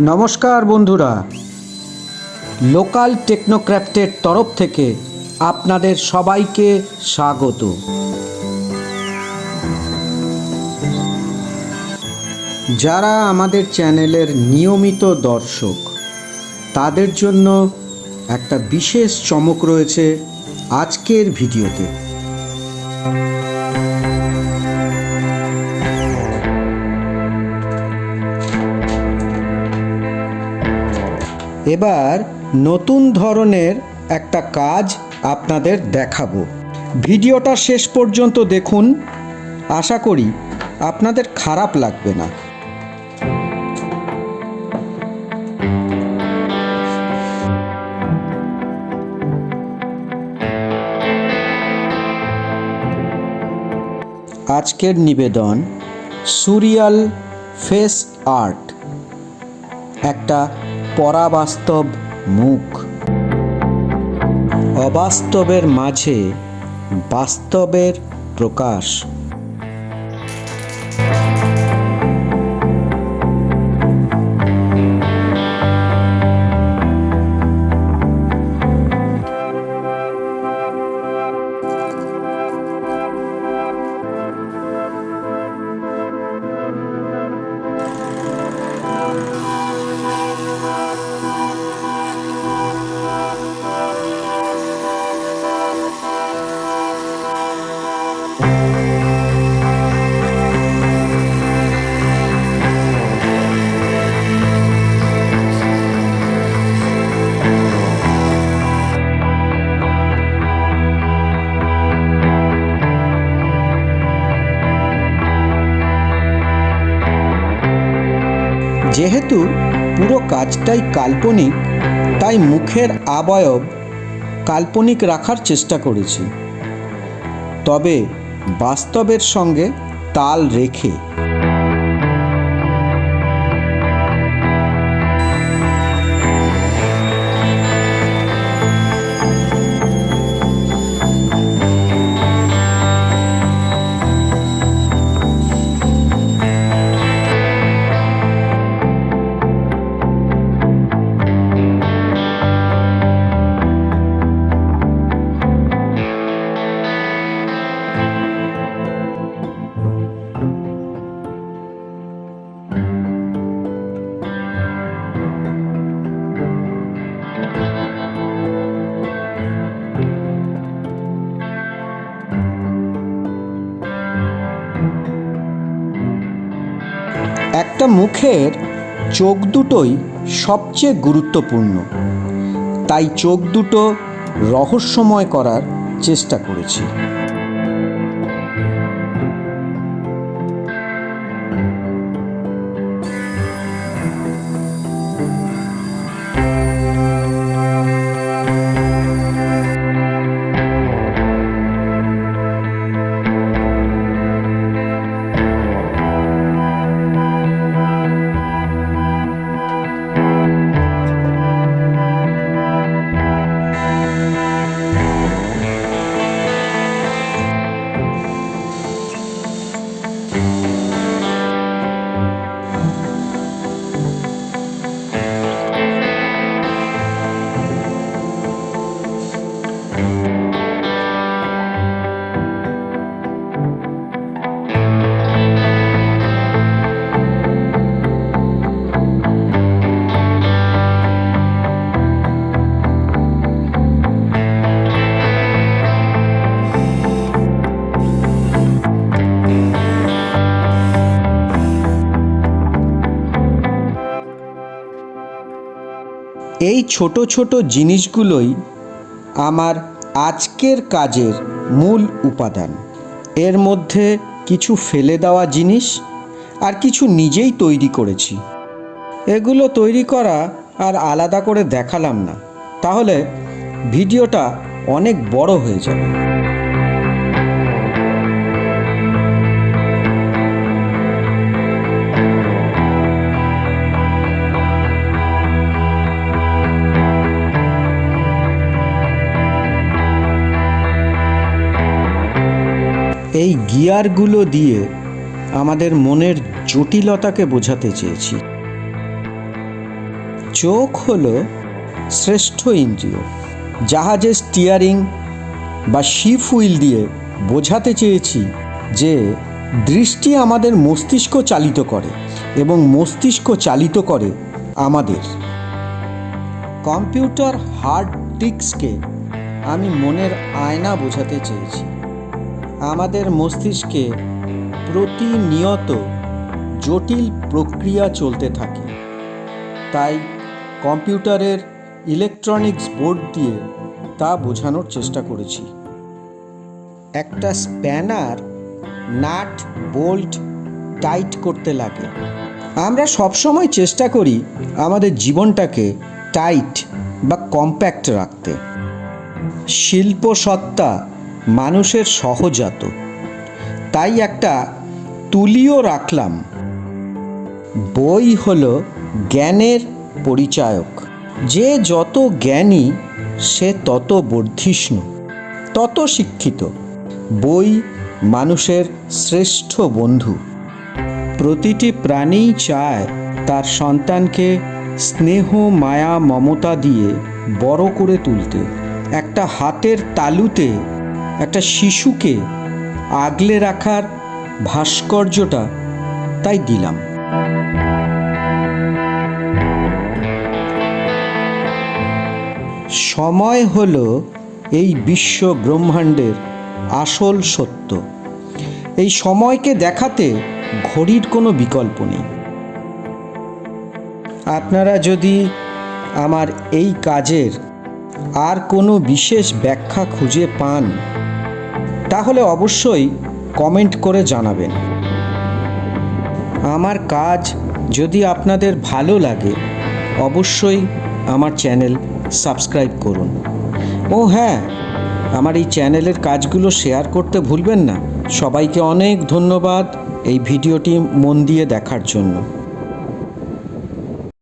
নমস্কার বন্ধুরা। লোকাল টেকনোক্র্যাফটের তরফ থেকে আপনাদের সবাইকে স্বাগত। যারা আমাদের চ্যানেলের নিয়মিত দর্শক, তাদের জন্য একটা বিশেষ চমক রয়েছে আজকের ভিডিওতে। এবার নতুন ধরনের একটা কাজ আপনাদের দেখাবো। ভিডিওটা শেষ পর্যন্ত দেখুন। আশা করি আপনাদের খারাপ লাগবে না। আজকের নিবেদন সুরিয়াল ফেস আর্ট। একটা পরাবাস্তব মুখ। অবাস্তবের মাঝে বাস্তবের প্রকাশ। যেহেতু পুরো কাজটাই কাল্পনিক, তাই মুখের আবয়ব কাল্পনিক রাখার চেষ্টা করেছি। তবে বাস্তবের সঙ্গে তাল রেখে একটা মুখের চোখ দুটোই সবচেয়ে গুরুত্বপূর্ণ। তাই চোখ দুটো রহস্যময় করার চেষ্টা করেছি। এই ছোট ছোট জিনিসগুলোই আমার আজকের কাজের মূল উপাদান। এর মধ্যে কিছু ফেলে দেওয়া জিনিস আর কিছু নিজেই তৈরি করেছি। এগুলো তৈরি করা আর আলাদা করে দেখালাম না। তাহলে ভিডিওটা অনেক বড় হয়ে যাবে। এই গিয়ারগুলো দিয়ে আমাদের মনের জটিলতাকে বোঝাতে চেয়েছি। চোখ হল শ্রেষ্ঠ ইন্দ্রিয়। জাহাজের স্টিয়ারিং বা শিপ হুইল দিয়ে বোঝাতে চেয়েছি যে দৃষ্টি আমাদের মস্তিষ্ক চালিত করে এবং মস্তিষ্ক চালিত করে আমাদের। কম্পিউটার হার্ড ডিস্ককে আমি মনের আয়না বোঝাতে চেয়েছি। আমাদের মস্তিষ্কে প্রতিনিয়ত জটিল প্রক্রিয়া চলতে থাকে। তাই কম্পিউটারের ইলেকট্রনিক্স বোর্ড দিয়ে তা বোঝানোর চেষ্টা করেছি। একটা স্প্যানার নাট বোল্ট টাইট করতে লাগে। আমরা সবসময় চেষ্টা করি আমাদের জীবনটাকে টাইট বা কম্প্যাক্ট রাখতে। শিল্প সত্তা মানুষের সহজাত। তাই একটা তুলিও রাখলাম। বই হলো জ্ঞানের পরিচায়ক। যে যত জ্ঞানী, সে তত বর্ধিষ্ণু তত শিক্ষিত। বই মানুষের শ্রেষ্ঠ বন্ধু। প্রতিটি প্রাণীই চায় তার সন্তানকে স্নেহ, মায়া, মমতা দিয়ে বড় করে তুলতে। একটা হাতের তালুতে একটা শিশুকে আগলে রাখার ভাস্কর্যটা তাই দিলাম। সময় হল এই বিশ্ব ব্রহ্মাণ্ডের আসল সত্য। এই সময়কে দেখাতে ঘড়ির কোনো বিকল্প নেই। আপনারা যদি আমার এই কাজের আর কোনো বিশেষ ব্যাখ্যা খুঁজে পান? তাহলে অবশ্যই কমেন্ট করে জানাবেন। আমার কাজ যদি আপনাদের ভালো লাগে, অবশ্যই আমার চ্যানেল সাবস্ক্রাইব করুন। ও হ্যাঁ আমার এই চ্যানেলের কাজগুলো শেয়ার করতে ভুলবেন না। সবাইকে অনেক ধন্যবাদ এই ভিডিওটি মন দিয়ে দেখার জন্য।